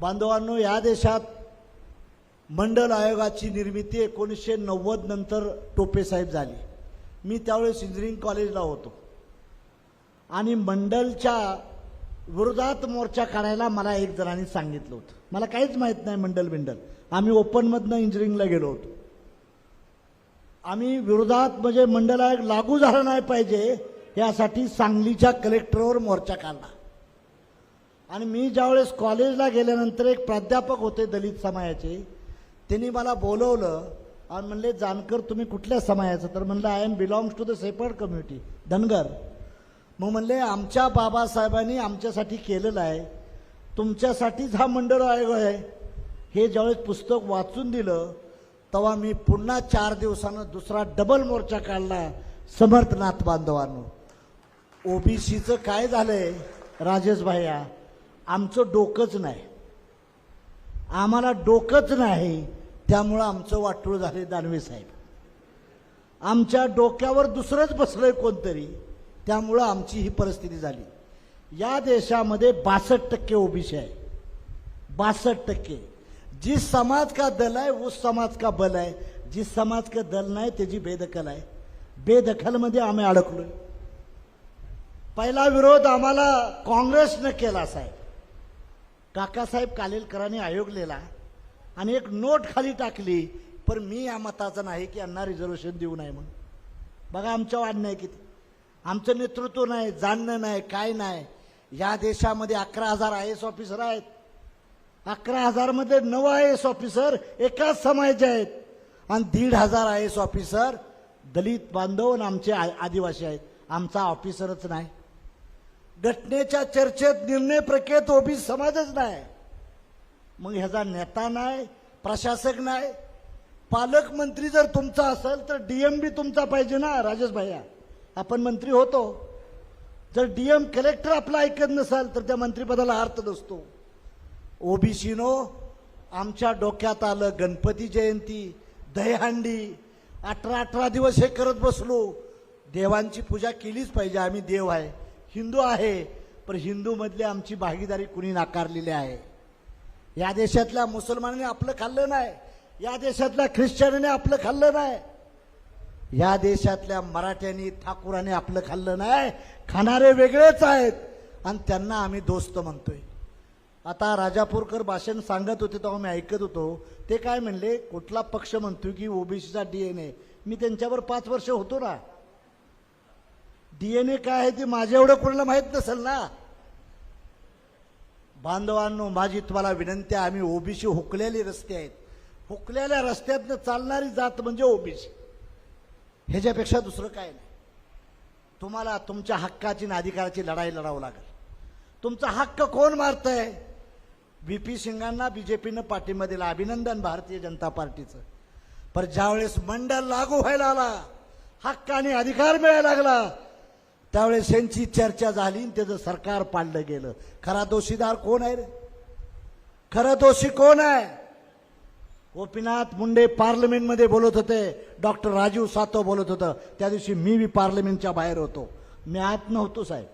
बांधवांनो या देशात मंडल आयोगाची निर्मिती एकोणीसशे नव्वद नंतर टोपेसाहेब झाली. मी त्यावेळेस इंजिनिअरिंग कॉलेजला होतो. आणि मंडलच्या विरोधात मोर्चा काढायला मला एक जणांनी सांगितलं होतं. मला काहीच माहीत नाही मंडल बिंडल. आम्ही ओपनमधनं इंजिनिअरिंगला गेलो होतो. आम्ही विरोधात म्हणजे मंडल आयोग लागू झाला नाही पाहिजे यासाठी सांगलीच्या कलेक्टरवर मोर्चा काढला. आणि मी ज्यावेळेस कॉलेजला गेल्यानंतर एक प्राध्यापक होते दलित समाजाचे त्यांनी मला बोलवलं आणि म्हणले जानकर तुम्ही कुठल्या समाजाचं? तर म्हणलं I am belongs to the shepherd community Dhangar. मग म्हणले आमच्या बाबासाहेबांनी आमच्यासाठी केलेलं आहे. तुमच्यासाठीच हा मंडळ आयोग आहे. हे ज्यावेळेस पुस्तक वाचून दिलं तेव्हा मी पुन्हा चार दिवसानं दुसरा डबल मोर्चा काढला समर्थनाथ बांधवांनो. ओबीसीचं काय झालंय राजेश भाया आमचं डोकंच नाही. आम्हाला डोकंच नाही त्यामुळं आमचं वाटूळ झाले दानवे साहेब. आमच्या डोक्यावर दुसरंच बसलंय कोणतरी त्यामुळं आमची ही परिस्थिती झाली. या देशामध्ये बासष्ट टक्के ओबीसी आहे. बासष्ट टक्के. जिस समाज का दल आहे उस समाज का बल आहे. जिस समाज का दल नाही त्याची बेदखल आहे. बेदखलमध्ये आम्ही अडकलोय. पहिला विरोध आम्हाला काँग्रेसनं केला साहेब. काकासाहेब कालेलकरांनी आयोगलेला आणि एक नोट खाली टाकली पण मी या मताचा नाही की यांना रिझर्वेशन देऊ नये म्हणून. बघा आमच्या वाढणं आहे किती. आमचं नेतृत्व नाही जाणणं नाही काय नाही. या देशामध्ये अकरा हजार आय एस ऑफिसर आहेत. अकरा हजारमध्ये नऊ आय एस ऑफिसर एकाच समाजाचे आहेत. आणि दीड हजार आय एस ऑफिसर दलित बांधव आणि आमचे आ- आदिवासी आहेत. आमचा ऑफिसरच नाही. घटनेच्या चर्चेत निर्णय प्रक्रियेत ओबी समाजच नाही. मग ह्याचा नेता नाही प्रशासक नाही पालकमंत्री जर तुमचा असेल तर डीएम बी तुमचा पाहिजे ना राजेश भैया. आपण मंत्री होतो. जर डीएम कलेक्टर आपला ऐकत नसाल तर त्या मंत्रिपदाला अर्थ नसतो. ओबीसीनो आमच्या डोक्यात आलं गणपती जयंती दहीहंडी अठरा अठरा दिवस हे करत बसलो. देवांची पूजा केलीच पाहिजे आम्ही देव आहे. हिंदू आहे पण हिंदूमधली आमची भागीदारी कुणी नाकारलेली आहे? या देशातल्या मुसलमानांनी आपलं खाल्लं नाही या देशातल्या ख्रिश्चनाने आपलं खाल्लं नाही या देशातल्या मराठ्यांनी ठाकुराने आपलं खाल्लं नाही खाणारे वेगळेच आहेत आणि त्यांना आम्ही दोस्त म्हणतोय. आता राजापूरकर भाषण सांगत होते तेव्हा मी ऐकत होतो. ते काय म्हणले कुठला पक्ष म्हणतोय की ओबीसीचा डीएनए? मी त्यांच्यावर पाच वर्ष होतो ना. डीएनए काय आहे ते माझ्या एवढं कोणाला माहीत नसेल ना? बांधवांनो माझी तुम्हाला विनंती आहे आम्ही ओबीसी हुकलेले रस्ते आहेत. हुकलेल्या रस्त्यातनं चालणारी जात म्हणजे ओबीसी. ह्याच्यापेक्षा दुसरं काय नाही. तुम्हाला तुमच्या हक्काची आणि अधिकाराची लढाई लढावं लागेल. तुमचा हक्क कोण मारतंय? व्ही पी सिंगांना बीजेपीनं पाठिंबा दिला. अभिनंदन भारतीय जनता पार्टीचं. पण ज्यावेळेस मंडळ लागू व्हायला आला हक्क आणि अधिकार मिळायला लागला त्यावेळेस यांची चर्चा झाली आणि त्याचं सरकार पाडलं गेलं. खरा दोषीदार कोण आहे रे? खरं दोषी कोण आहे? गोपीनाथ मुंडे पार्लमेंटमध्ये बोलत होते. डॉक्टर राजीव सातव बोलत होतं. त्या दिवशी मी बी पार्लमेंटच्या बाहेर होतो. मी आत नव्हतो साहेब.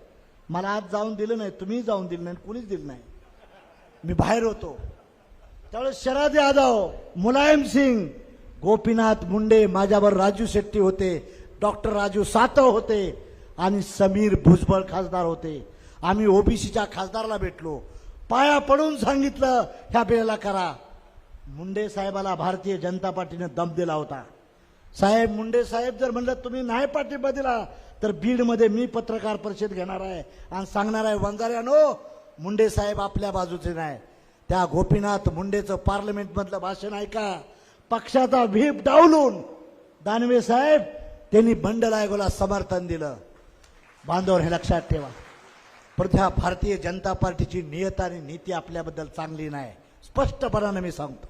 मला आत जाऊन दिलं नाही. तुम्ही जाऊन दिलं नाही कुणीच दिलं नाही. मी बाहेर होतो. त्यावेळेस शरद यादव मुलायम सिंग गोपीनाथ मुंडे माझ्यावर राजू शेट्टी होते. डॉक्टर राजू सातव होते. आणि समीर भुजबळ खासदार होते. आम्ही ओबीसीच्या खासदारला भेटलो. पाया पडून सांगितलं ह्या बिलाला करा. मुंडे साहेबाला भारतीय जनता पार्टीने दम दिला होता. साहेब मुंडे साहेब जर म्हणलं तुम्ही नाही पाठिंबा दिला तर बीडमध्ये मी पत्रकार परिषद घेणार आहे आणि सांगणार आहे वंजाऱ्यानो मुंडे साहेब आपल्या बाजूचे नाही. त्या गोपीनाथ मुंडेचं पार्लमेंटमधलं भाषण ऐका. पक्षाचा व्हीप डावलून दानवे साहेब त्यांनी मंडल आयोगाला समर्थन दिलं. बांधवर हे लक्षात ठेवा. पण त्या भारतीय जनता पार्टीची नियत आणि नीती आपल्याबद्दल चांगली नाही. स्पष्टपणानं मी सांगतो.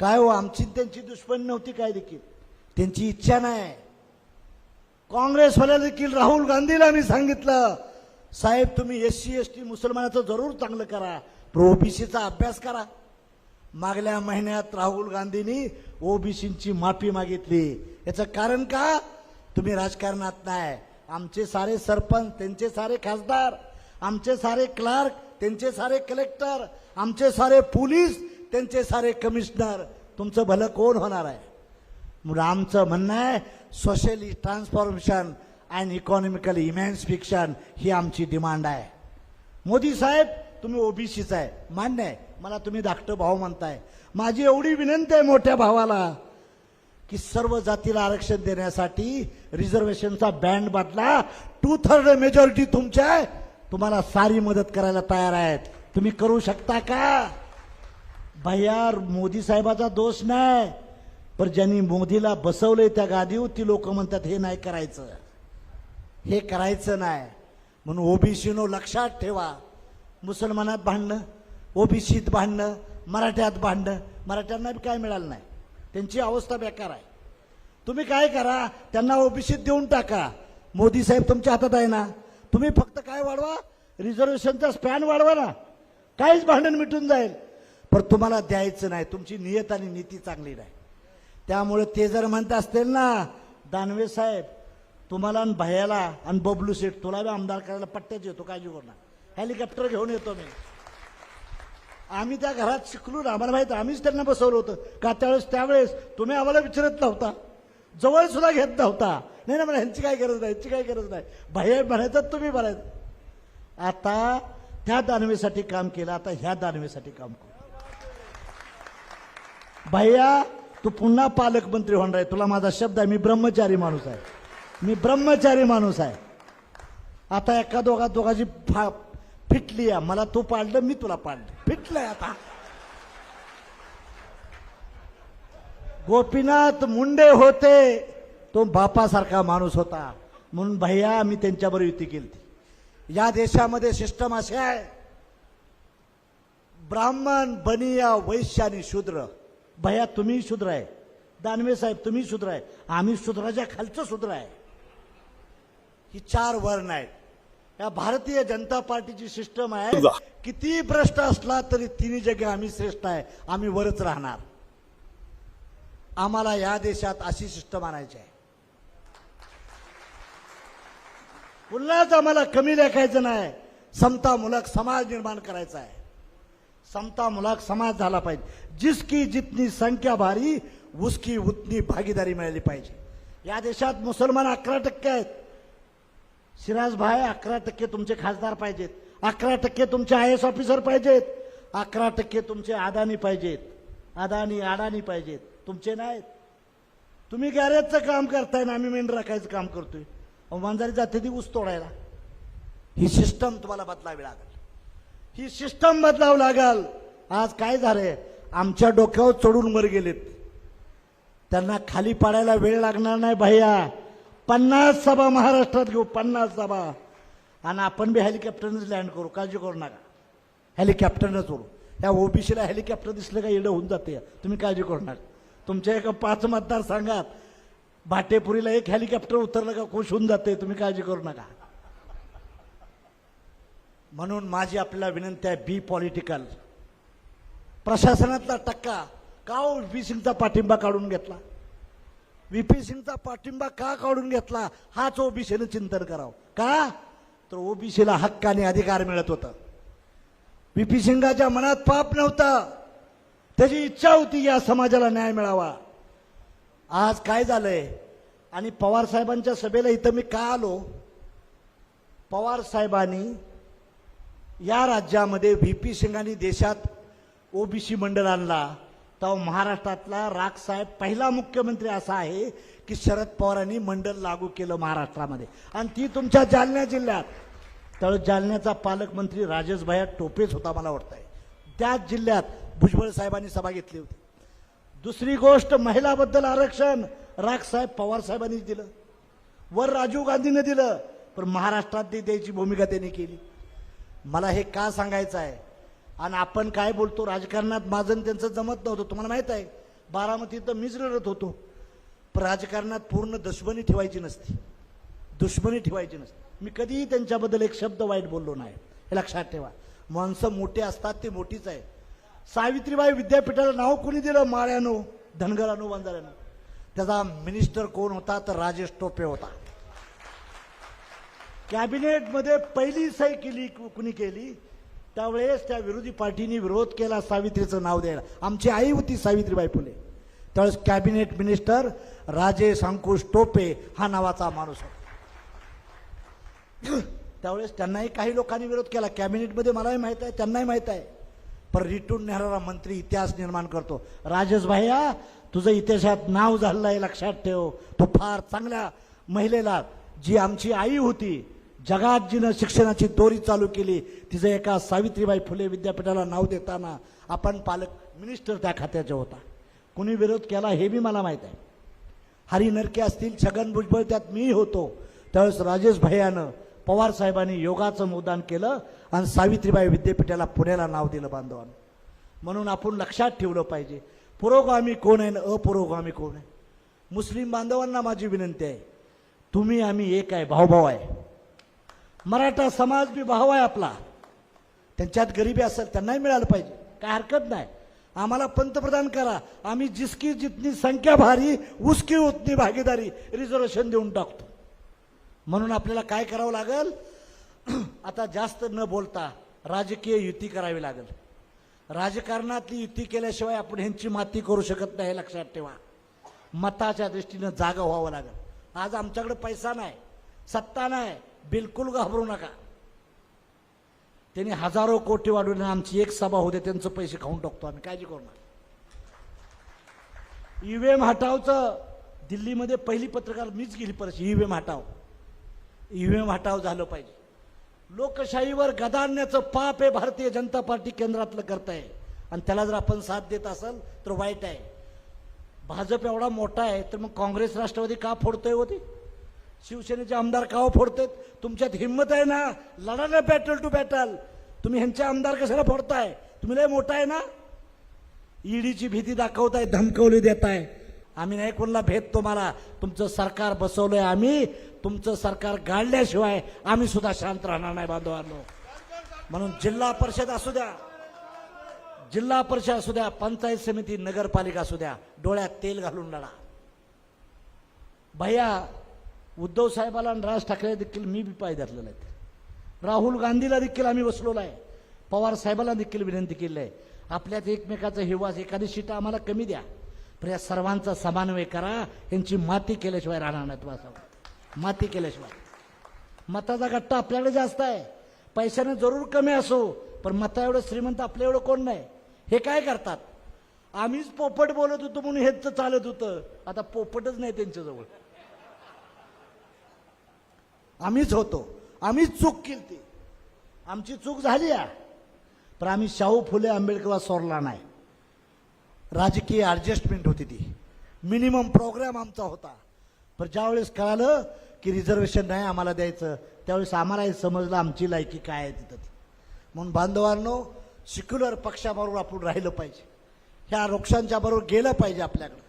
काय हो आमची त्यांची दुश्मनी नव्हती काय देखील? त्यांची इच्छा नाही. काँग्रेसवाल्या देखील राहुल गांधीला मी सांगितलं साहेब तुम्ही एस सी एस टी मुसलमानाचं जरूर चांगलं करा. पण ओबीसीचा अभ्यास करा. मागल्या महिन्यात राहुल गांधींनी ओबीसीची माफी मागितली. याचं कारण का? तुम्ही राजकारणात नाही. आमचे सारे सरपंच त्यांचे सारे खासदार आमचे सारे क्लार्क त्यांचे सारे कलेक्टर आमचे सारे पोलीस त्यांचे सारे कमिशनर. तुमचं भलं कोण होणार आहे? म्हणून आमचं म्हणणं आहे socially transformation and economical emancipation ही आमची डिमांड आहे. मोदी साहेब तुम्ही ओबीसीच आहे. मान्य आहे मला तुम्ही धाकटं भाऊ म्हणताय. माझी एवढी विनंती आहे मोठ्या भावाला की सर्व जातीला आरक्षण देण्यासाठी रिझर्वेशनचा बँड बदला टू थर्ड मेजॉरिटी तुमच्या आहे. तुम्हाला सारी मदत करायला तयार आहेत. तुम्ही करू शकता का? भैया मोदी साहेबाचा दोष नाही. पण ज्यांनी मोदीला बसवलंय त्या गादीव ती लोक म्हणतात हे नाही करायचं. हे करायचं नाही. म्हणून ओबीसीनो लक्षात ठेवा. मुसलमानात भांडणं ओबीसीत भांडणं मराठ्यात भांडणं मराठ्यांना बी काय मिळालं नाही. त्यांची अवस्था बेकार आहे. तुम्ही काय करा त्यांना ओबीसीत देऊन टाका. मोदी साहेब तुमच्या हातात आहे ना. तुम्ही फक्त काय वाढवा रिझर्वेशनचा स्पॅन वाढवा ना. काहीच भांडण मिटून जाईल. पण तुम्हाला द्यायचं नाही. तुमची नियत आणि नीती चांगली नाही. त्यामुळे ते जर म्हणत असतील ना दानवे साहेब तुम्हाला आणि भयाला आणि बबलू सेठ तुला बी आमदार करायला पट्ट्याच येतो काळजी करू ना हेलिकॉप्टर घेऊन येतो मी. आम्ही त्या घरात शिकलो ना आम्हाला माहिती आम्हीच त्यांना बसवलं होतं. का त्यावेळेस त्यावेळेस तुम्ही आम्हाला विचारत नव्हता. जवळ सुद्धा घेत नव्हता. नाही ना मला ह्यांची काय गरज नाही ह्यांची काय गरज नाही. भैया म्हणायचं तुम्ही म्हणायचं. आता त्या दानवेसाठी काम केलं आता ह्या दानवेसाठी काम करू. भैया तू पुन्हा पालकमंत्री होणार आहे. तुला माझा शब्द आहे मी ब्रह्मचारी माणूस आहे. मी ब्रह्मचारी माणूस आहे. आता एका दोघा दोघाची फा फिटली आहे मला तू पाडलं मी तुला पाडलं. फिटलंय आता. गोपीनाथ मुंडे होते तो बापासारखा माणूस होता. म्हणून भैया मी त्यांच्याबरोबर युती केली. या देशामध्ये सिस्टम असे आहे ब्राह्मण बनिया वैश्य आणि शूद्र. भैया तुम्ही शूद्र आहे. दानवे साहेब तुम्ही शूद्र आहे. आम्ही शूद्राच्या खालचं शूद्र आहे. ही चार वर्ण आहेत. या भारतीय जनता पार्टीची सिस्टम आहे. किती भ्रष्ट असला तरी तिन्ही जगे आम्ही श्रेष्ठ आहे. आम्ही वरच राहणार. आम्हाला या देशात अशी सिस्टम आणायची आहे. पुन्हाच आम्हाला कमी लेखायचं नाही. समतामूलक समाज निर्माण करायचा आहे. समतामूलक समाज झाला पाहिजे. जिसकी जितनी संख्या भारी उसकी उतनी भागीदारी मिळाली पाहिजे. या देशात मुसलमान अकरा टक्के आहेत. सिराज भाई अकरा टक्के तुमचे खासदार पाहिजेत. अकरा टक्के तुमचे आय एस ऑफिसर पाहिजेत. अकरा टक्के तुमचे अदानी पाहिजेत. अदानी अडाणी पाहिजेत. तुमचे नाहीत. तुम्ही गॅरेजचं काम करताय ना आम्ही मेंढ राखायचं काम करतोय. मांजारी जाते ती ऊस तोडायला. ही सिस्टम तुम्हाला बदलावी लागेल. ही सिस्टम बदलावं लागल. आज काय झालंय? आमच्या डोक्यावर चढून वर गेलेत. त्यांना खाली पाडायला वेळ लागणार नाही भैया. पन्नास सभा महाराष्ट्रात घेऊ पन्नास सभा. आणि आपण बी हेलिकॉप्टरनंच लँड करू काळजी करू नका. हेलिकॉप्टरनंच उडू या ओबीसीला हेलिकॉप्टर दिसलं का येडं होऊन जाते. तुम्ही काळजी करू नका. तुमच्या एका पाच मतदारसंघात भाटेपुरीला एक हेलिकॉप्टर उतरलं का खुश होऊन जाते तुम्ही काळजी करू नका. म्हणून माझी आपल्याला विनंती आहे बी पॉलिटिकल प्रशासनातला टक्का का हो बी सिंगचा पाठिंबा काढून घेतला? व्ही सिंगचा पाठिंबा का काढून घेतला हाच ओबीसीनं चिंतन करावं. का? तर ओबीसीला हक्क आणि अधिकार मिळत होता. व्ही सिंगाच्या मनात पाप नव्हता. त्याची इच्छा होती या समाजाला न्याय मिळावा. आज काय झालंय? आणि पवार साहेबांच्या सभेला इथं मी का आलो? पवार साहेबांनी या राज्यामध्ये व्ही पी सिंगांनी देशात ओबीसी मंडळ आणला. तेव्हा महाराष्ट्रातला रागसाहेब पहिला मुख्यमंत्री असा आहे की शरद पवारांनी मंडळ लागू केलं महाराष्ट्रामध्ये. आणि ती तुमच्या जालना जिल्ह्यात. तर जालन्याचा पालकमंत्री राजेश टोपेच होता मला वाटतंय. त्याच जिल्ह्यात भुजबळ साहेबांनी सभा घेतली होती. दुसरी गोष्ट महिलाबद्दल आरक्षण रागसाहेब पवार साहेबांनी दिलं. वर राजीव गांधीनं दिलं. पण महाराष्ट्रात ती द्यायची भूमिका त्यांनी केली. मला हे का सांगायचं आहे? आणि आपण काय बोलतो राजकारणात माझं त्यांचं जमत नव्हतं. तुम्हाला माहीत आहे बारामतीत तर मीच रडत होतो. पण राजकारणात पूर्ण दुश्मनी ठेवायची नसती. दुश्मनी ठेवायची नसती. मी कधीही त्यांच्याबद्दल एक शब्द वाईट बोललो नाही. हे लक्षात ठेवा. माणसं मोठे असतात ते मोठीच आहे. सावित्रीबाई विद्यापीठाला नाव कोणी दिलं? माळ्यानो धनगरानो बंजाऱ्यानो त्याचा मिनिस्टर कोण होता? तर राजेश टोपे होता. कॅबिनेटमध्ये पहिली सही केली कुणी केली? त्यावेळेस त्या विरोधी पार्टीने विरोध केला सावित्रीचं नाव द्यायला. आमची आई होती सावित्रीबाई फुले. त्यावेळेस कॅबिनेट मिनिस्टर राजेश अंकुश टोपे हा नावाचा माणूस होता. त्यावेळेस त्यांनाही काही लोकांनी विरोध केला. कॅबिनेटमध्ये मलाही माहीत आहे त्यांनाही माहीत आहे. पण रिटून नेणारा मंत्री इतिहास निर्माण करतो. राजेश भाया तुझं इतिहासात नाव झालं आहे लक्षात ठेव. तो फार चांगल्या महिलेला जी आमची आई होती जगात जिनं शिक्षणाची दोरी चालू केली. तिचं एका सावित्रीबाई फुले विद्यापीठाला नाव देताना आपण पालक मिनिस्टर त्या खात्याचे होता. कुणी विरोध केला हे बी मला माहीत आहे. हरी नरके असतील छगन भुजबळ त्यात मी होतो. त्यावेळेस राजेश भैयानं पवार साहेबांनी योगाचं मतदान केलं आणि सावित्रीबाई विद्यापीठाला पुण्याला नाव दिलं बांधवानं. म्हणून आपण लक्षात ठेवलं पाहिजे. पुरोगामी कोण आहे ना अपुरोगामी कोण आहे? मुस्लिम बांधवांना माझी विनंती आहे. तुम्ही आम्ही एक आहे भाऊभाऊ आहे. मराठा समाज बी भाव आहे आपला. त्यांच्यात गरिबी असेल त्यांनाही मिळालं पाहिजे. काय हरकत नाही. आम्हाला पंतप्रधान करा. आम्ही जिसकी जितनी संख्या भारी उसकी उतनी भागीदारी रिझर्वेशन देऊन टाकतो. म्हणून आपल्याला काय करावं लागेल? आता जास्त न बोलता राजकीय युती करावी लागेल. राजकारणातली युती केल्याशिवाय आपण ह्यांची माती करू शकत नाही हे लक्षात ठेवा. मताच्या दृष्टीनं जागा व्हावं लागेल. आज आमच्याकडे पैसा नाही सत्ता नाही. बिलकुल घाबरू नका. त्यांनी हजारो कोटी वाढवून आमची एक सभा होते त्यांचं पैसे खाऊन टाकतो आम्ही. काळजी करू नका. ईव्हीएम हटावचं दिल्लीमध्ये पहिली पत्रकार मीच गेली परत ईव्हीएम हटाव. ईव्हीएम हटाव झालं पाहिजे. लोकशाहीवर गदाडण्याचं पाप हे भारतीय जनता पार्टी केंद्रातलं करत आहे आणि त्याला जर आपण साथ देत असाल तर वाईट आहे. भाजप एवढा मोठा आहे तर मग काँग्रेस राष्ट्रवादी का फोडतोय होती शिवसेनेचे आमदार काव फोडतात. तुमच्यात हिंमत आहे ना? लढा ना बॅटल टू बॅटल तुम्ही ह्यांचे आमदार कशाला फोडताय? तुम्ही लय मोठा आहे ना? ईडीची भीती दाखवताय धमकवली देताय. आम्ही नाही कोणाला भेद तुम्हाला. तुमचं सरकार बसवलंय आम्ही. तुमचं सरकार गाडल्याशिवाय आम्ही सुद्धा शांत राहणार नाही बांधवांनो. म्हणून जिल्हा परिषद असू द्या जिल्हा परिषद असू द्या पंचायत समिती नगरपालिका असू द्या डोळ्यात तेल घालून लढा. भैया उद्धव साहेबाला आणि राज ठाकरे देखील मी बी पाय धरलेला आहेत. राहुल गांधीला देखील आम्ही बसलेलो आहे. पवार साहेबाला देखील विनंती केली आहे. आपल्यात एकमेकाचा हिवास एखादी सीट आम्हाला कमी द्या. पण या सर्वांचा समन्वय करा. यांची माती केल्याशिवाय राहणार नाही तुम्हाला माती केल्याशिवाय. मताचा गट्टा आपल्याकडे जास्त आहे. पैशाने जरूर कमी असो पण मता एवढं श्रीमंत आपल्या एवढं कोण नाही? हे काय करतात? आम्हीच पोपट बोलत होतो म्हणून हेच चालत होतं. आता पोपटच नाही त्यांच्याजवळ. आम्हीच होतो. आम्हीच चूक केली. ती आमची चूक झाली आहे. पण आम्ही शाहू फुले आंबेडकर सोडला नाही. राजकीय ॲडजस्टमेंट होती ती. मिनिमम प्रोग्राम आमचा होता. पण ज्यावेळेस कळालं की रिझर्वेशन नाही आम्हाला द्यायचं त्यावेळेस आम्हालाही समजलं आमची लायकी काय आहे तिथं. ती म्हणून बांधवांनो सिक्युलर पक्षाबरोबर आपण राहिलं पाहिजे. ह्या वृक्षांच्या बरोबर गेलं पाहिजे आपल्याकडं.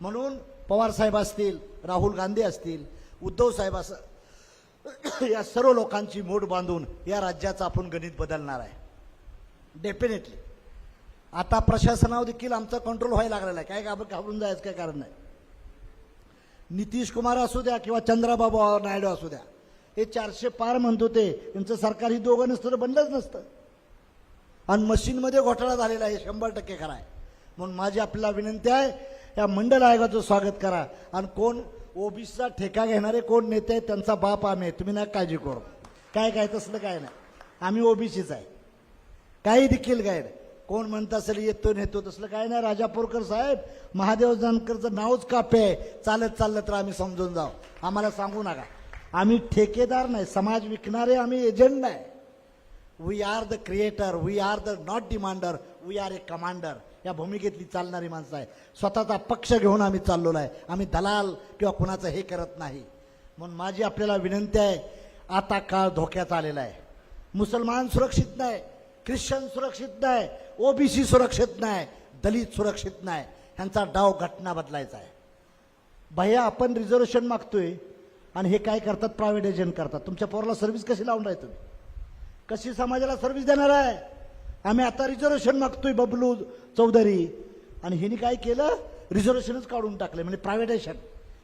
म्हणून पवार साहेब असतील राहुल गांधी असतील उद्धव साहेब असं या सर्व लोकांची मोठ बांधून या राज्याचं आपण गणित बदलणार आहे. डेफिनेटली आता प्रशासनावर देखील आमचा कंट्रोल व्हायला लागलेला आहे. काय आपण घाबरून जायचं काय कारण नाही. नितीश कुमार असू द्या किंवा चंद्राबाबू नायडू असू द्या हे चारशे पार म्हणत होते. यांचं सरकार ही दोघं नसतं तर बनलंच नसतं. आणि मशीनमध्ये घोटाळा झालेला आहे शंभर टक्के खरा आहे. म्हणून माझी आपल्याला विनंती आहे या मंडल आयोगाचं स्वागत करा. आणि कोण ओबीसीचा ठेका घेणारे कोण नेते आहेत त्यांचा बाप आम्ही आहे. तुम्ही नाही काळजी करू. काय काय तसलं काय नाही. आम्ही ओबीसीच आहे. काही देखील काय नाही. कोण म्हणत असेल येतो नेतो तसलं काय नाही. राजापूरकर साहेब महादेव जानकरचं नावच कापे आहे. चालत चाललं तर आम्ही समजून जाऊ. आम्हाला सांगू नका. आम्ही ठेकेदार नाही. समाज विकणारे आम्ही एजंट नाही. We are the creator we are the not demander we are a commander या भूमिकेतली चालणारी माणसं आहे. स्वतःचा पक्ष घेऊन आम्ही चाललेलो आहे. आम्ही दलाल किंवा कुणाचं हे करत नाही. म्हणून माझी आपल्याला विनंती आहे आता काळ धोक्यात आलेला आहे. मुसलमान सुरक्षित नाही ख्रिश्चन सुरक्षित नाही ओबीसी सुरक्षित नाही दलित सुरक्षित नाही. ह्यांचा डाव घटना बदलायचा आहे. भैया आपण रिझर्वेशन मागतोय आणि हे काय करतात? प्रायव्हेट एजंट करतात. तुमच्या पोराला सर्व्हिस कशी लावून राहाय तुम्ही? कशी समाजाला सर्व्हिस देणार आहे? आम्ही आता रिझर्वेशन मागतोय बबलू चौधरी. आणि हिने काय केलं? रिझर्वेशनच काढून टाकलं म्हणजे privatisation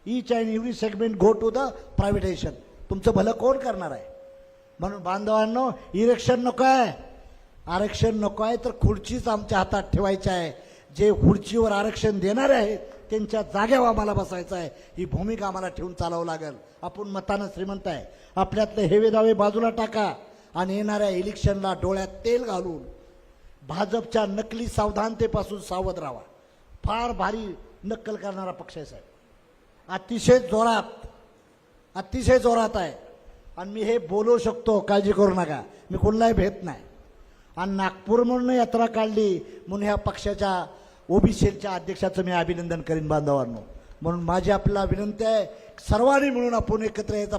each and every segment go to the privatisation तुमचं भलं कोण करणार आहे? म्हणून बांधवांनो इलेक्शन नको आहे आरक्षण नको आहे तर खुर्चीच आमच्या हातात ठेवायची आहे. जे खुर्चीवर आरक्षण देणारे आहेत त्यांच्या जागेवर आम्हाला बसायचं आहे. ही भूमिका आम्हाला ठेवून चालावं लागेल. आपण मतानं श्रीमंत आहे. आपल्यातले हेवे दावे बाजूला टाका. आणि येणाऱ्या इलेक्शनला डोळ्यात तेल घालून भाजपच्या नकली सावधानतेपासून सावध राहा. फार भारी नक्कल करणारा पक्ष आहे साहेब. अतिशय जोरात अतिशय जोरात आहे. आणि मी हे बोलू शकतो काळजी करू नका. मी कोणालाही भेट नाही. आणि नागपूर म्हणून यात्रा काढली म्हणून ह्या पक्षाच्या ओबीसीच्या अध्यक्षाचं मी अभिनंदन करीन बांधवांनो. म्हणून माझी आपल्याला विनंती आहे सर्वांनी मिळून आपण एकत्र यायचा